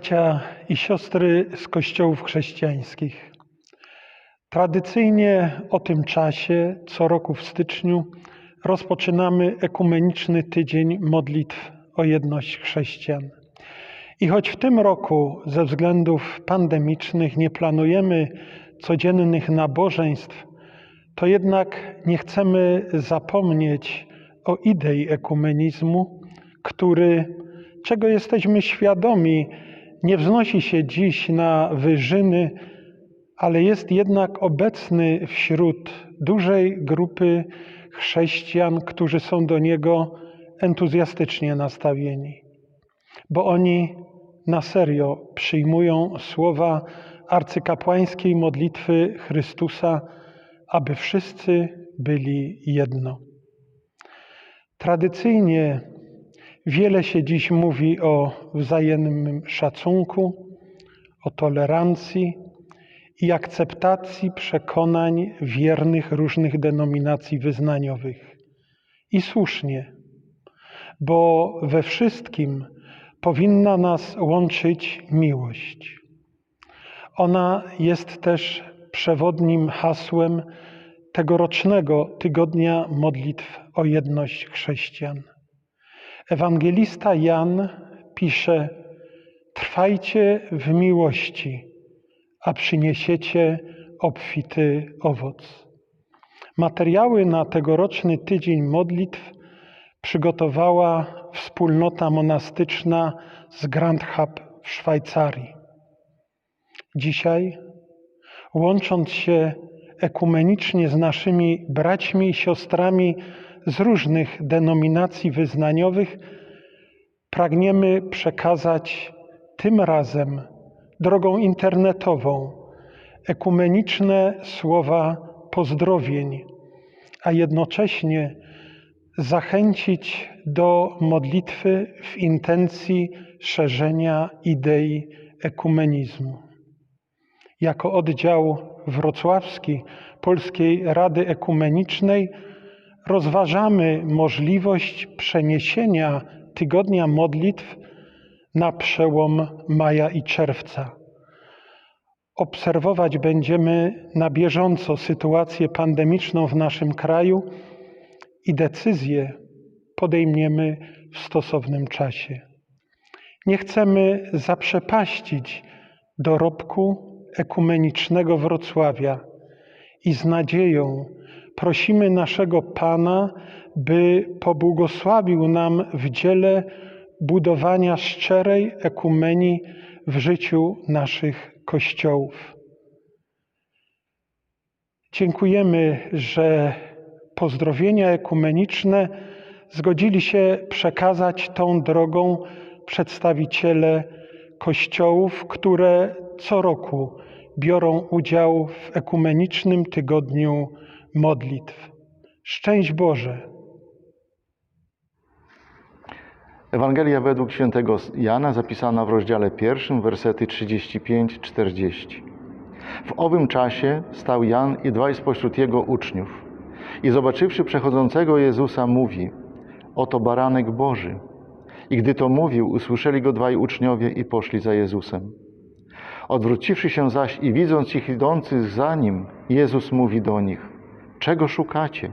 Bracia i siostry z kościołów chrześcijańskich. Tradycyjnie o tym czasie, co roku w styczniu, rozpoczynamy ekumeniczny tydzień modlitw o jedność chrześcijan. I choć w tym roku ze względów pandemicznych nie planujemy codziennych nabożeństw, to jednak nie chcemy zapomnieć o idei ekumenizmu, który, czego jesteśmy świadomi, nie wznosi się dziś na wyżyny, ale jest jednak obecny wśród dużej grupy chrześcijan, którzy są do niego entuzjastycznie nastawieni, bo oni na serio przyjmują słowa arcykapłańskiej modlitwy Chrystusa, aby wszyscy byli jedno. Tradycyjnie wiele się dziś mówi o wzajemnym szacunku, o tolerancji i akceptacji przekonań wiernych różnych denominacji wyznaniowych. I słusznie, bo we wszystkim powinna nas łączyć miłość. Ona jest też przewodnim hasłem tegorocznego tygodnia modlitw o jedność chrześcijan. Ewangelista Jan pisze: Trwajcie w miłości, a przyniesiecie obfity owoc. Materiały na tegoroczny tydzień modlitw przygotowała wspólnota monastyczna z Grand Hub w Szwajcarii. Dzisiaj, łącząc się ekumenicznie z naszymi braćmi i siostrami z różnych denominacji wyznaniowych, pragniemy przekazać tym razem drogą internetową ekumeniczne słowa pozdrowień, a jednocześnie zachęcić do modlitwy w intencji szerzenia idei ekumenizmu. Jako oddział wrocławski Polskiej Rady Ekumenicznej rozważamy możliwość przeniesienia tygodnia modlitw na przełom maja i czerwca. Obserwować będziemy na bieżąco sytuację pandemiczną w naszym kraju i decyzje podejmiemy w stosownym czasie. Nie chcemy zaprzepaścić dorobku ekumenicznego Wrocławia i z nadzieją prosimy naszego Pana, by pobłogosławił nam w dziele budowania szczerej ekumenii w życiu naszych kościołów. Dziękujemy, że pozdrowienia ekumeniczne zgodzili się przekazać tą drogą przedstawiciele kościołów, które co roku biorą udział w ekumenicznym tygodniu modlitw. Szczęść Boże! Ewangelia według świętego Jana zapisana w rozdziale pierwszym, wersety 35-40. W owym czasie stał Jan i dwaj spośród jego uczniów. I zobaczywszy przechodzącego Jezusa, mówi: Oto baranek Boży. I gdy to mówił, usłyszeli go dwaj uczniowie i poszli za Jezusem. Odwróciwszy się zaś i widząc ich idących za nim, Jezus mówi do nich: Czego szukacie?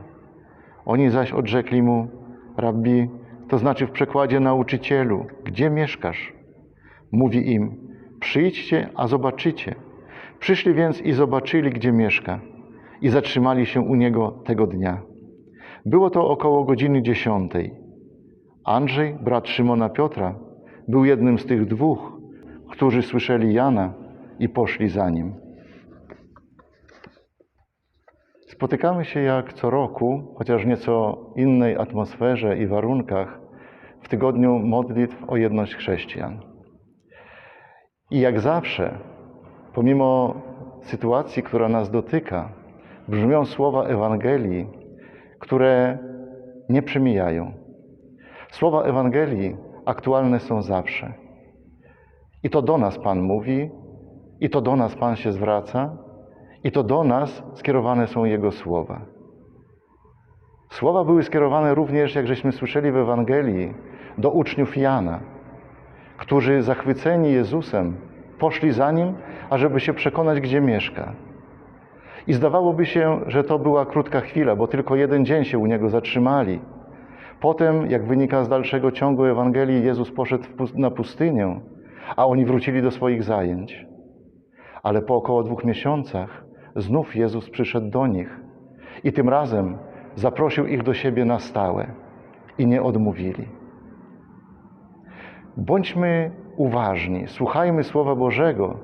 Oni zaś odrzekli mu: Rabbi, to znaczy w przekładzie nauczycielu, gdzie mieszkasz? Mówi im: Przyjdźcie, a zobaczycie. Przyszli więc i zobaczyli, gdzie mieszka, i zatrzymali się u niego tego dnia. Było to około godziny dziesiątej. Andrzej, brat Szymona Piotra, był jednym z tych dwóch, którzy słyszeli Jana i poszli za nim. Spotykamy się jak co roku, chociaż w nieco innej atmosferze i warunkach, w tygodniu modlitw o jedność chrześcijan. I jak zawsze, pomimo sytuacji, która nas dotyka, brzmią słowa Ewangelii, które nie przemijają. Słowa Ewangelii aktualne są zawsze. I to do nas Pan mówi, i to do nas Pan się zwraca, i to do nas skierowane są Jego słowa. Słowa były skierowane również, jak żeśmy słyszeli w Ewangelii, do uczniów Jana, którzy zachwyceni Jezusem poszli za Nim, ażeby się przekonać, gdzie mieszka. I zdawałoby się, że to była krótka chwila, bo tylko jeden dzień się u Niego zatrzymali. Potem, jak wynika z dalszego ciągu Ewangelii, Jezus poszedł na pustynię, a oni wrócili do swoich zajęć. Ale po około dwóch miesiącach znów Jezus przyszedł do nich i tym razem zaprosił ich do siebie na stałe i nie odmówili. Bądźmy uważni, słuchajmy Słowa Bożego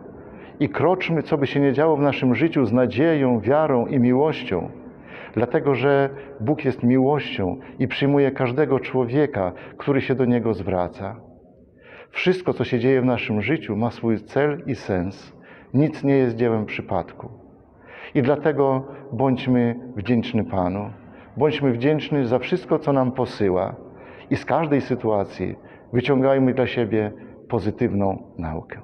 i kroczmy, co by się nie działo w naszym życiu, z nadzieją, wiarą i miłością, dlatego że Bóg jest miłością i przyjmuje każdego człowieka, który się do Niego zwraca. Wszystko, co się dzieje w naszym życiu, ma swój cel i sens. Nic nie jest dziełem przypadku. I dlatego bądźmy wdzięczni Panu. Bądźmy wdzięczni za wszystko, co nam posyła. I z każdej sytuacji wyciągajmy dla siebie pozytywną naukę.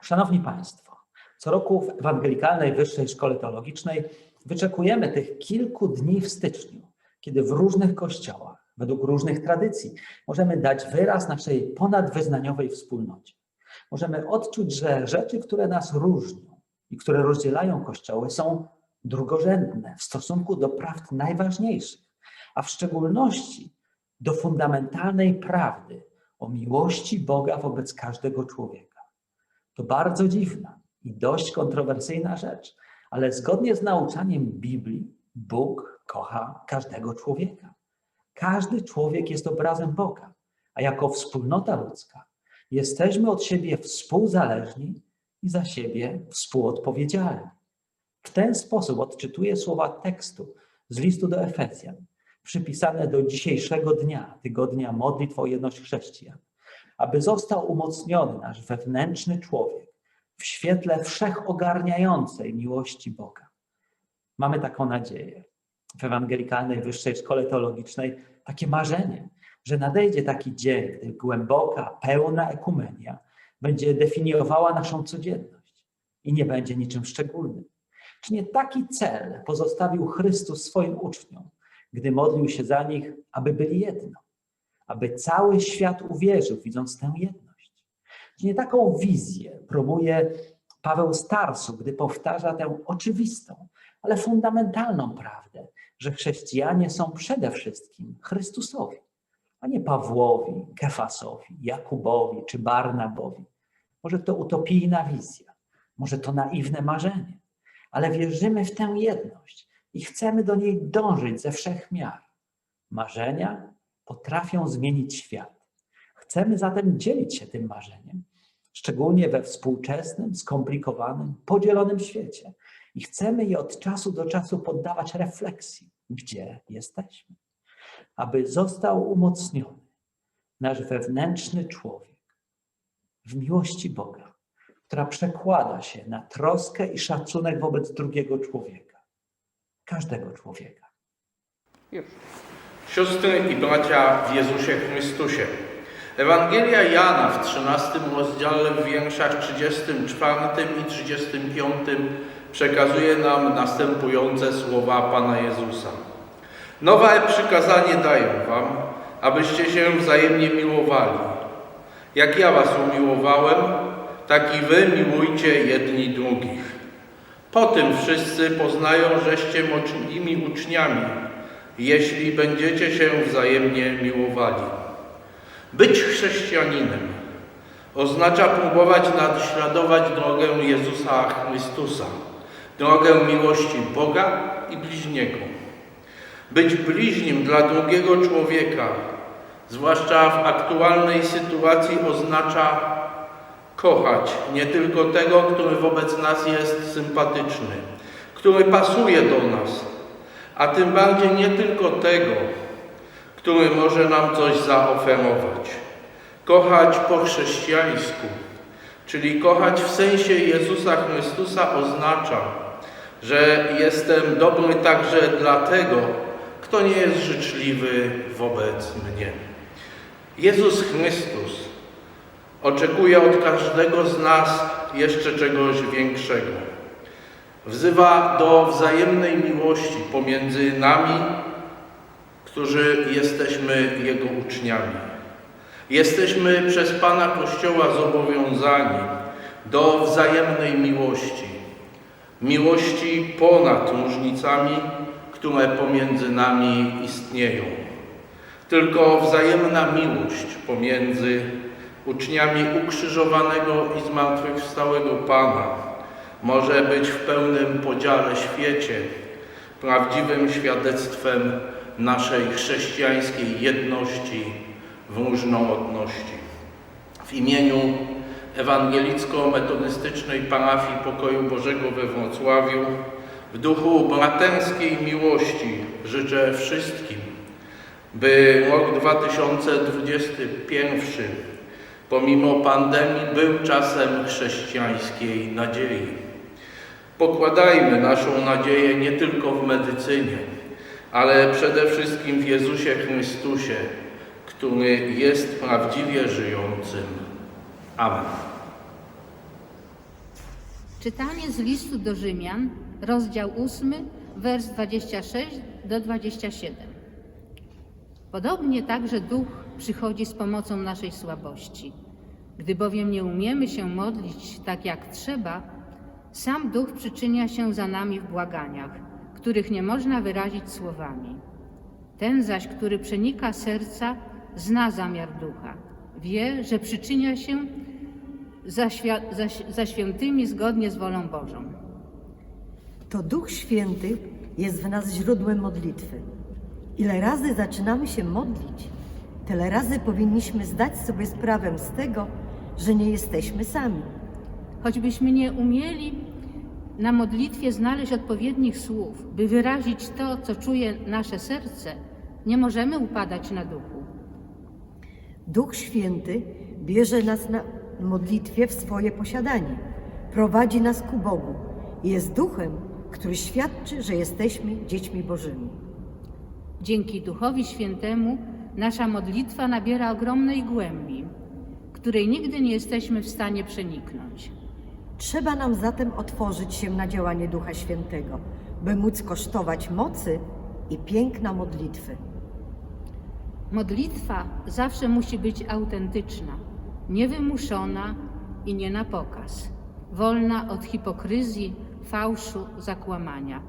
Szanowni Państwo, co roku w Ewangelikalnej Wyższej Szkole Teologicznej wyczekujemy tych kilku dni w styczniu, kiedy w różnych kościołach, według różnych tradycji, możemy dać wyraz naszej ponadwyznaniowej wspólnocie. Możemy odczuć, że rzeczy, które nas różnią i które rozdzielają kościoły, są drugorzędne w stosunku do prawd najważniejszych, a w szczególności do fundamentalnej prawdy o miłości Boga wobec każdego człowieka. To bardzo dziwna i dość kontrowersyjna rzecz, ale zgodnie z nauczaniem Biblii, Bóg kocha każdego człowieka. Każdy człowiek jest obrazem Boga, a jako wspólnota ludzka jesteśmy od siebie współzależni i za siebie współodpowiedzialni. W ten sposób odczytuję słowa tekstu z listu do Efezjan, przypisane do dzisiejszego dnia, tygodnia modlitw o jedność chrześcijan aby został umocniony nasz wewnętrzny człowiek w świetle wszechogarniającej miłości Boga. Mamy taką nadzieję w Ewangelikalnej Wyższej Szkole Teologicznej, takie marzenie, że nadejdzie taki dzień, gdy głęboka, pełna ekumenia będzie definiowała naszą codzienność i nie będzie niczym szczególnym. Czy nie taki cel pozostawił Chrystus swoim uczniom, gdy modlił się za nich, aby byli jedno? aby cały świat uwierzył, widząc tę jedność. Czy nie taką wizję promuje Paweł Starsu, gdy powtarza tę oczywistą, ale fundamentalną prawdę, że chrześcijanie są przede wszystkim Chrystusowi, a nie Pawłowi, Kefasowi, Jakubowi czy Barnabowi. Może to utopijna wizja, może to naiwne marzenie, ale wierzymy w tę jedność i chcemy do niej dążyć ze wszech miar. Marzenia potrafią zmienić świat. Chcemy zatem dzielić się tym marzeniem, szczególnie we współczesnym, skomplikowanym, podzielonym świecie. I chcemy je od czasu do czasu poddawać refleksji, gdzie jesteśmy, aby został umocniony nasz wewnętrzny człowiek w miłości Boga, która przekłada się na troskę i szacunek wobec drugiego człowieka, każdego człowieka. Siostry i bracia w Jezusie Chrystusie. Ewangelia Jana w 13 rozdziale w wierszach 34 i 35 przekazuje nam następujące słowa Pana Jezusa. Nowe przykazanie daję wam, abyście się wzajemnie miłowali. Jak ja was umiłowałem, tak i wy miłujcie jedni drugich. Po tym wszyscy poznają, żeście moimi uczniami, jeśli będziecie się wzajemnie miłowali. Być chrześcijaninem oznacza próbować naśladować drogę Jezusa Chrystusa, drogę miłości Boga i bliźniego. Być bliźnim dla drugiego człowieka, zwłaszcza w aktualnej sytuacji, oznacza kochać nie tylko tego, który wobec nas jest sympatyczny, który pasuje do nas, a tym bardziej nie tylko tego, który może nam coś zaoferować. Kochać po chrześcijańsku, czyli kochać w sensie Jezusa Chrystusa oznacza, że jestem dobry także dla tego, kto nie jest życzliwy wobec mnie. Jezus Chrystus oczekuje od każdego z nas jeszcze czegoś większego. Wzywa do wzajemnej miłości pomiędzy nami, którzy jesteśmy Jego uczniami. Jesteśmy przez Pana Kościoła zobowiązani do wzajemnej miłości. Miłości ponad różnicami, które pomiędzy nami istnieją. Tylko wzajemna miłość pomiędzy uczniami ukrzyżowanego i zmartwychwstałego Pana może być w pełnym podziale świecie prawdziwym świadectwem naszej chrześcijańskiej jedności w różnorodności. W imieniu ewangelicko-metodystycznej parafii Pokoju Bożego we Wrocławiu w duchu braterskiej miłości życzę wszystkim, by rok 2021 pomimo pandemii był czasem chrześcijańskiej nadziei. Pokładajmy naszą nadzieję nie tylko w medycynie, ale przede wszystkim w Jezusie Chrystusie, który jest prawdziwie żyjącym. Amen. Czytanie z listu do Rzymian, rozdział 8, wers 26 do 27. Podobnie także Duch przychodzi z pomocą naszej słabości. Gdy bowiem nie umiemy się modlić tak jak trzeba, sam Duch przyczynia się za nami w błaganiach, których nie można wyrazić słowami. Ten zaś, który przenika serca, zna zamiar Ducha. Wie, że przyczynia się za, za, za świętymi zgodnie z wolą Bożą. To Duch Święty jest w nas źródłem modlitwy. Ile razy zaczynamy się modlić, tyle razy powinniśmy zdać sobie sprawę z tego, że nie jesteśmy sami. Choćbyśmy nie umieli na modlitwie znaleźć odpowiednich słów, by wyrazić to, co czuje nasze serce, nie możemy upadać na duchu. Duch Święty bierze nas na modlitwie w swoje posiadanie, prowadzi nas ku Bogu i jest duchem, który świadczy, że jesteśmy dziećmi Bożymi. Dzięki Duchowi Świętemu nasza modlitwa nabiera ogromnej głębi, której nigdy nie jesteśmy w stanie przeniknąć. Trzeba nam zatem otworzyć się na działanie Ducha Świętego, by móc kosztować mocy i piękna modlitwy. Modlitwa zawsze musi być autentyczna, niewymuszona i nie na pokaz, wolna od hipokryzji, fałszu, zakłamania.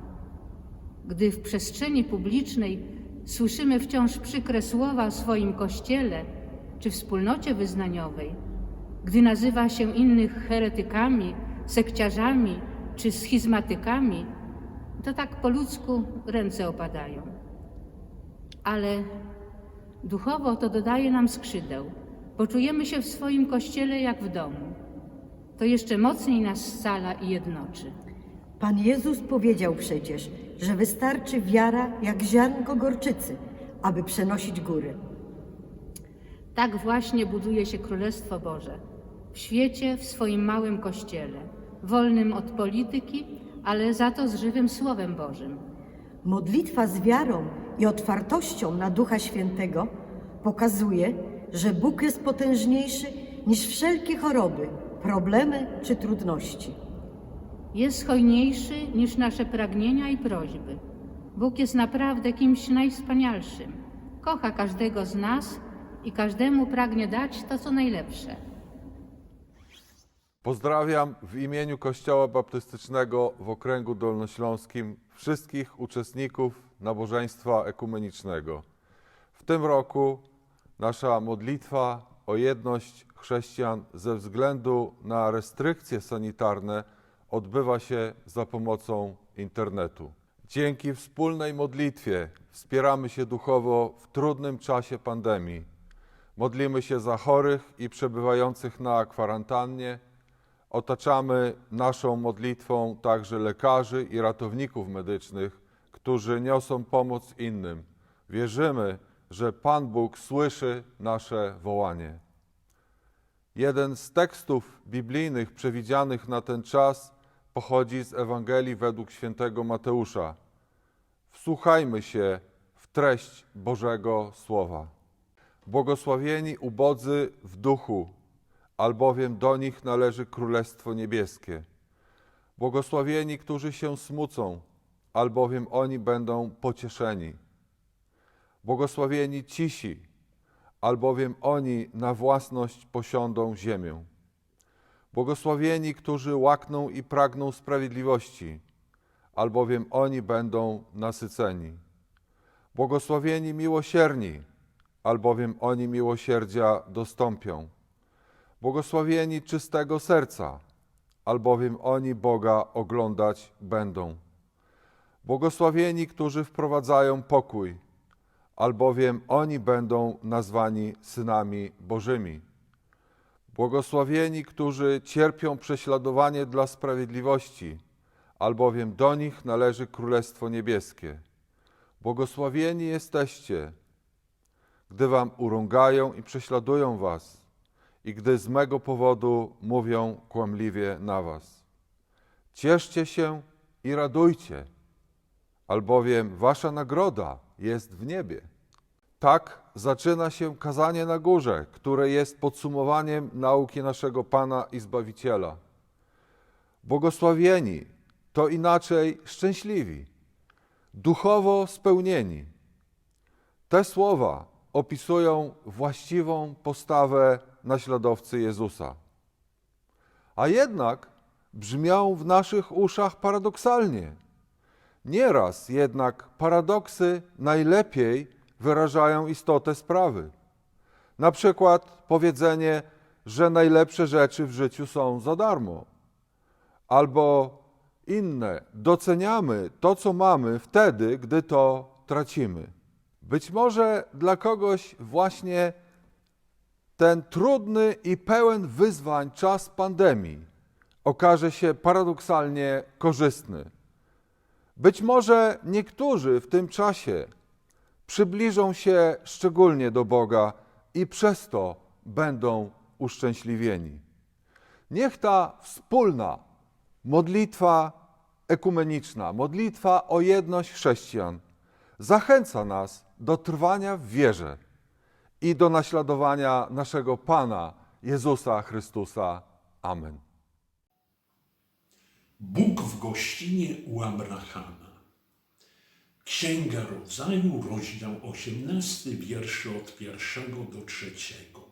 Gdy w przestrzeni publicznej słyszymy wciąż przykre słowa o swoim kościele czy wspólnocie wyznaniowej, gdy nazywa się innych heretykami, sekciarzami czy schizmatykami, to tak po ludzku ręce opadają. Ale duchowo to dodaje nam skrzydeł. Poczujemy się w swoim kościele jak w domu. To jeszcze mocniej nas scala i jednoczy. Pan Jezus powiedział przecież, że wystarczy wiara jak ziarnko gorczycy, aby przenosić góry. Tak właśnie buduje się Królestwo Boże. W świecie, w swoim małym kościele, wolnym od polityki, ale za to z żywym Słowem Bożym. Modlitwa z wiarą i otwartością na Ducha Świętego pokazuje, że Bóg jest potężniejszy niż wszelkie choroby, problemy czy trudności. Jest hojniejszy niż nasze pragnienia i prośby. Bóg jest naprawdę kimś najwspanialszym. Kocha każdego z nas i każdemu pragnie dać to, co najlepsze. Pozdrawiam w imieniu Kościoła Baptystycznego w Okręgu Dolnośląskim wszystkich uczestników nabożeństwa ekumenicznego. W tym roku nasza modlitwa o jedność chrześcijan ze względu na restrykcje sanitarne odbywa się za pomocą internetu. Dzięki wspólnej modlitwie wspieramy się duchowo w trudnym czasie pandemii. Modlimy się za chorych i przebywających na kwarantannie. Otaczamy naszą modlitwą także lekarzy i ratowników medycznych, którzy niosą pomoc innym. Wierzymy, że Pan Bóg słyszy nasze wołanie. Jeden z tekstów biblijnych przewidzianych na ten czas pochodzi z Ewangelii według świętego Mateusza. Wsłuchajmy się w treść Bożego Słowa. Błogosławieni ubodzy w duchu, albowiem do nich należy Królestwo Niebieskie. Błogosławieni, którzy się smucą, albowiem oni będą pocieszeni. Błogosławieni cisi, albowiem oni na własność posiądą ziemię. Błogosławieni, którzy łakną i pragną sprawiedliwości, albowiem oni będą nasyceni. Błogosławieni miłosierni, albowiem oni miłosierdzia dostąpią. Błogosławieni czystego serca, albowiem oni Boga oglądać będą. Błogosławieni, którzy wprowadzają pokój, albowiem oni będą nazwani synami Bożymi. Błogosławieni, którzy cierpią prześladowanie dla sprawiedliwości, albowiem do nich należy Królestwo Niebieskie. Błogosławieni jesteście, gdy wam urągają i prześladują was, i gdy z mego powodu mówią kłamliwie na was. Cieszcie się i radujcie, albowiem wasza nagroda jest w niebie. Tak zaczyna się kazanie na górze, które jest podsumowaniem nauki naszego Pana i Zbawiciela. Błogosławieni to inaczej szczęśliwi, duchowo spełnieni. Te słowa opisują właściwą postawę naśladowcy Jezusa. A jednak brzmią w naszych uszach paradoksalnie. Nieraz jednak paradoksy najlepiej wyrażają istotę sprawy. Na przykład powiedzenie, że najlepsze rzeczy w życiu są za darmo, albo inne, doceniamy to, co mamy wtedy, gdy to tracimy. Być może dla kogoś właśnie ten trudny i pełen wyzwań czas pandemii okaże się paradoksalnie korzystny. Być może niektórzy w tym czasie przybliżą się szczególnie do Boga i przez to będą uszczęśliwieni. Niech ta wspólna modlitwa ekumeniczna, modlitwa o jedność chrześcijan zachęca nas do trwania w wierze i do naśladowania naszego Pana Jezusa Chrystusa. Amen. Bóg w gościnie u Abrahama. Księga Rodzaju, rozdział 18, wiersze od pierwszego do trzeciego.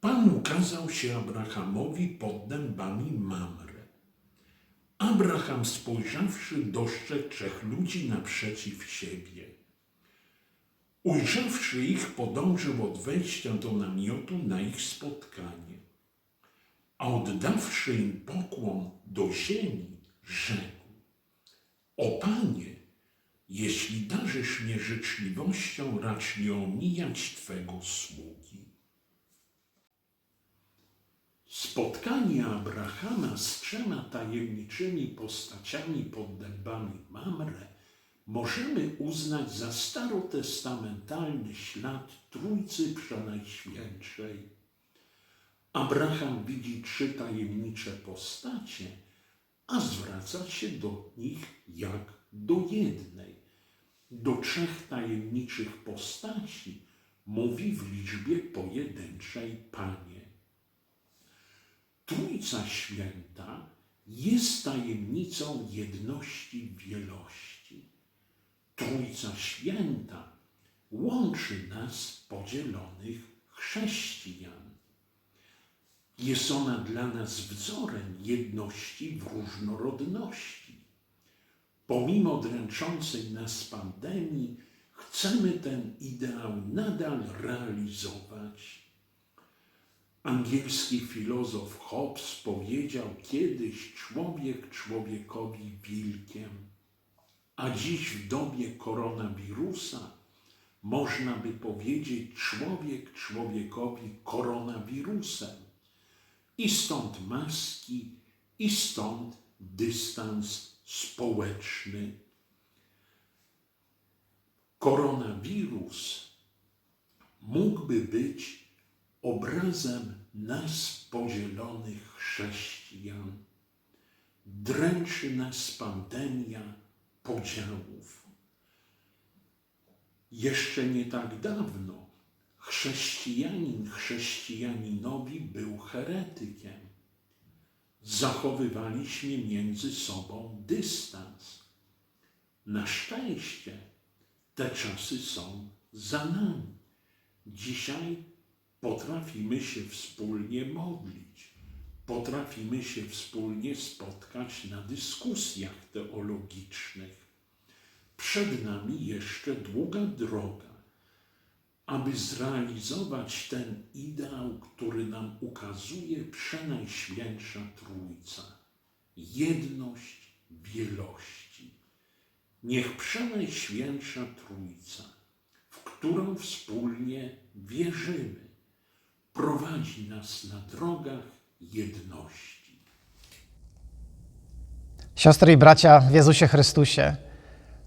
Pan ukazał się Abrahamowi pod dębami Mamre. Abraham spojrzawszy, dostrzegł trzech ludzi naprzeciw siebie. Ujrzawszy ich, podążył od wejścia do namiotu na ich spotkanie a oddawszy im pokłon do ziemi, rzekł: O Panie, jeśli darzysz mnie życzliwością, racz nie omijać Twego sługi. Spotkanie Abrahama z trzema tajemniczymi postaciami pod dębami Mamre możemy uznać za starotestamentalny ślad Trójcy Przenajświętszej. Abraham widzi trzy tajemnicze postacie, a zwraca się do nich jak do jednej. Do trzech tajemniczych postaci mówi w liczbie pojedynczej Panie. Trójca Święta jest tajemnicą jedności wielości. Trójca Święta łączy nas podzielonych chrześcijan. Jest ona dla nas wzorem jedności w różnorodności. Pomimo dręczącej nas pandemii, chcemy ten ideał nadal realizować. Angielski filozof Hobbes powiedział kiedyś człowiek człowiekowi wilkiem, a dziś w dobie koronawirusa można by powiedzieć człowiek człowiekowi koronawirusem. I stąd maski, i stąd dystans społeczny. Koronawirus mógłby być obrazem nas podzielonych chrześcijan. Dręczy nas pandemia podziałów. Jeszcze nie tak dawno chrześcijanin chrześcijaninowi był heretykiem. Zachowywaliśmy między sobą dystans. Na szczęście te czasy są za nami. Dzisiaj potrafimy się wspólnie modlić, potrafimy się wspólnie spotkać na dyskusjach teologicznych. Przed nami jeszcze długa droga, aby zrealizować ten ideał, który nam ukazuje Przenajświętsza Trójca jedność wielości. Niech Przenajświętsza Trójca, w którą wspólnie wierzymy, prowadzi nas na drogach jedności. Siostry i bracia w Jezusie Chrystusie,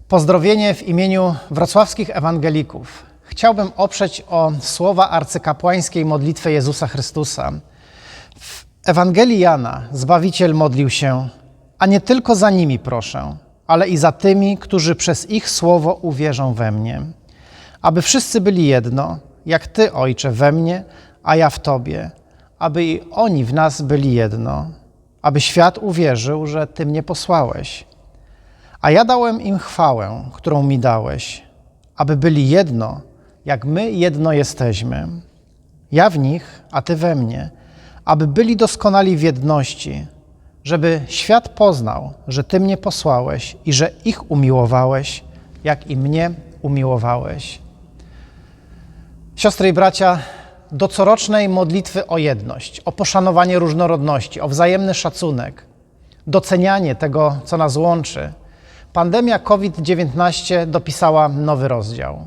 pozdrowienie w imieniu wrocławskich ewangelików. Chciałbym oprzeć o słowa arcykapłańskiej modlitwy Jezusa Chrystusa. W Ewangelii Jana Zbawiciel modlił się, a nie tylko za nimi proszę, ale i za tymi, którzy przez ich słowo uwierzą we mnie. Aby wszyscy byli jedno, jak Ty, Ojcze, we mnie, a ja w Tobie, aby i oni w nas byli jedno, aby świat uwierzył, że Ty mnie posłałeś. A ja dałem im chwałę, którą mi dałeś, aby byli jedno, jak my jedno jesteśmy. Ja w nich, a Ty we mnie, aby byli doskonali w jedności, żeby świat poznał, że Ty mnie posłałeś i że ich umiłowałeś, jak i mnie umiłowałeś. Siostry i bracia, do corocznej modlitwy o jedność, o poszanowanie różnorodności, o wzajemny szacunek, docenianie tego, co nas łączy, pandemia COVID-19 dopisała nowy rozdział.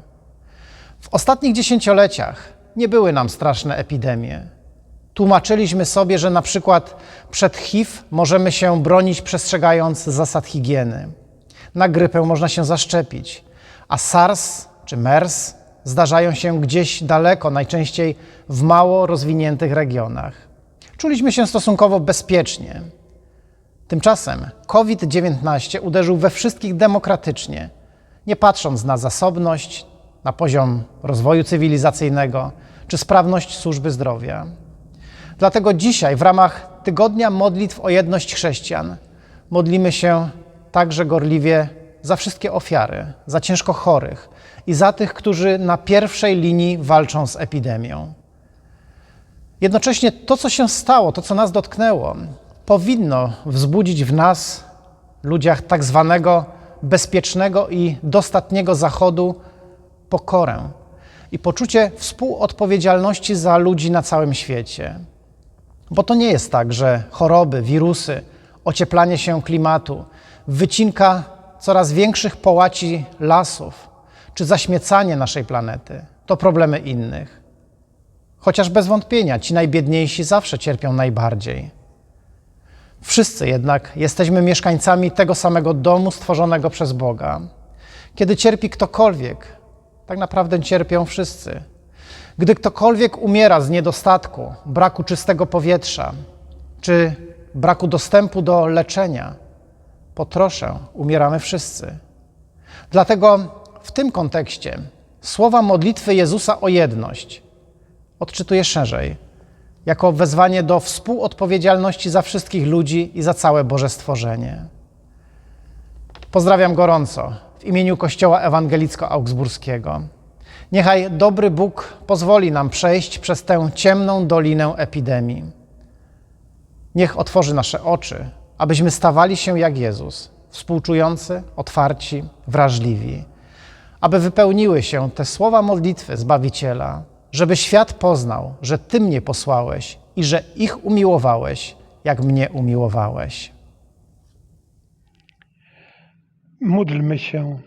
W ostatnich dziesięcioleciach nie były nam straszne epidemie. Tłumaczyliśmy sobie, że na przykład przed HIV możemy się bronić przestrzegając zasad higieny. Na grypę można się zaszczepić, a SARS czy MERS zdarzają się gdzieś daleko, najczęściej w mało rozwiniętych regionach. Czuliśmy się stosunkowo bezpiecznie. Tymczasem COVID-19 uderzył we wszystkich demokratycznie, nie patrząc na zasobność, na poziom rozwoju cywilizacyjnego czy sprawność służby zdrowia. Dlatego dzisiaj w ramach Tygodnia Modlitw o Jedność Chrześcijan modlimy się także gorliwie za wszystkie ofiary, za ciężko chorych i za tych, którzy na pierwszej linii walczą z epidemią. Jednocześnie to, co się stało, to, co nas dotknęło, powinno wzbudzić w nas, ludziach tak zwanego bezpiecznego i dostatniego Zachodu, pokorę i poczucie współodpowiedzialności za ludzi na całym świecie. Bo to nie jest tak, że choroby, wirusy, ocieplanie się klimatu, wycinka coraz większych połaci lasów czy zaśmiecanie naszej planety to problemy innych. Chociaż bez wątpienia ci najbiedniejsi zawsze cierpią najbardziej. Wszyscy jednak jesteśmy mieszkańcami tego samego domu stworzonego przez Boga. Kiedy cierpi ktokolwiek, tak naprawdę cierpią wszyscy. Gdy ktokolwiek umiera z niedostatku, braku czystego powietrza czy braku dostępu do leczenia, po trosze umieramy wszyscy. Dlatego w tym kontekście słowa modlitwy Jezusa o jedność odczytuję szerzej, jako wezwanie do współodpowiedzialności za wszystkich ludzi i za całe Boże stworzenie. Pozdrawiam gorąco w imieniu Kościoła Ewangelicko-Augsburskiego. Niechaj dobry Bóg pozwoli nam przejść przez tę ciemną dolinę epidemii. Niech otworzy nasze oczy, abyśmy stawali się jak Jezus, współczujący, otwarci, wrażliwi, aby wypełniły się te słowa modlitwy Zbawiciela, żeby świat poznał, że Ty mnie posłałeś i że ich umiłowałeś, jak mnie umiłowałeś. Módlmy się.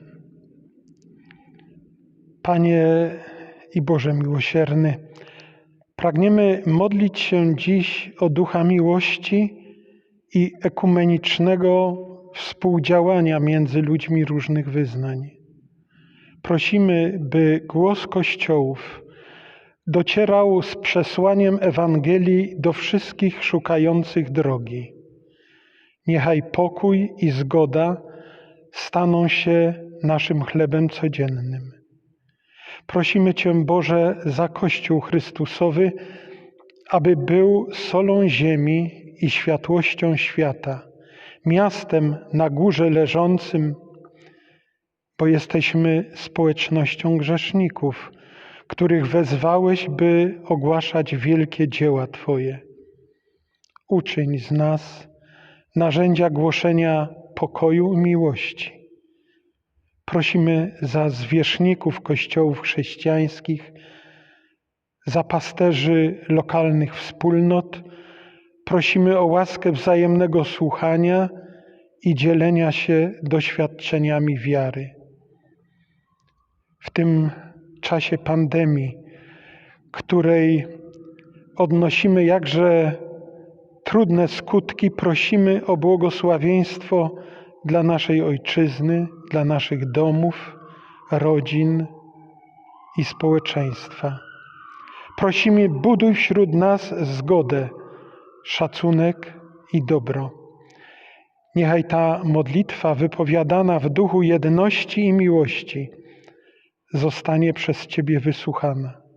Panie i Boże miłosierny, pragniemy modlić się dziś o ducha miłości i ekumenicznego współdziałania między ludźmi różnych wyznań. Prosimy, by głos Kościołów docierał z przesłaniem Ewangelii do wszystkich szukających drogi. Niechaj pokój i zgoda staną się naszym chlebem codziennym. Prosimy Cię, Boże, za Kościół Chrystusowy, aby był solą ziemi i światłością świata, miastem na górze leżącym, bo jesteśmy społecznością grzeszników, których wezwałeś, by ogłaszać wielkie dzieła Twoje. Uczyń z nas narzędzia głoszenia pokoju i miłości. Prosimy za zwierzchników kościołów chrześcijańskich, za pasterzy lokalnych wspólnot. Prosimy o łaskę wzajemnego słuchania i dzielenia się doświadczeniami wiary. W tym czasie pandemii, której odnosimy jakże trudne skutki, prosimy o błogosławieństwo dla naszej ojczyzny, dla naszych domów, rodzin i społeczeństwa. Prosimy, buduj wśród nas zgodę, szacunek i dobro. Niechaj ta modlitwa wypowiadana w duchu jedności i miłości zostanie przez Ciebie wysłuchana.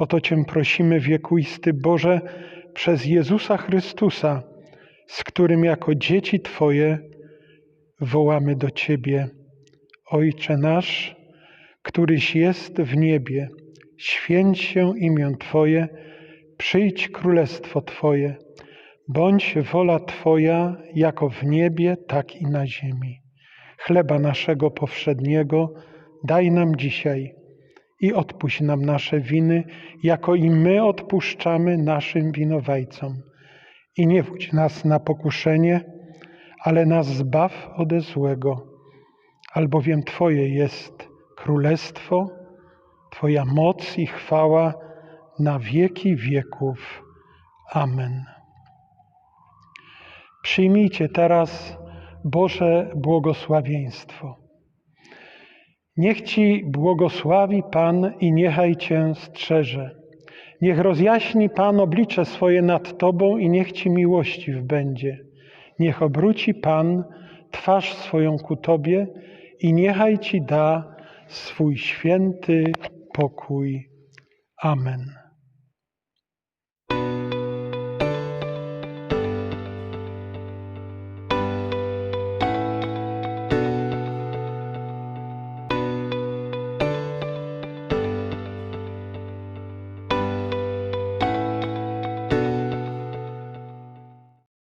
O to Cię prosimy, wiekuisty Boże, przez Jezusa Chrystusa, z którym jako dzieci Twoje wołamy do Ciebie. Ojcze nasz, któryś jest w niebie, święć się imię Twoje, przyjdź królestwo Twoje, bądź wola Twoja jako w niebie, tak i na ziemi. Chleba naszego powszedniego daj nam dzisiaj i odpuść nam nasze winy, jako i my odpuszczamy naszym winowajcom. I nie wódź nas na pokuszenie, ale nas zbaw ode złego, albowiem Twoje jest królestwo, Twoja moc i chwała na wieki wieków. Amen. Przyjmijcie teraz Boże błogosławieństwo. Niech Ci błogosławi Pan i niechaj Cię strzeże. Niech rozjaśni Pan oblicze swoje nad Tobą i niech Ci miłościw będzie. Niech obróci Pan twarz swoją ku Tobie i niechaj Ci da swój święty pokój. Amen.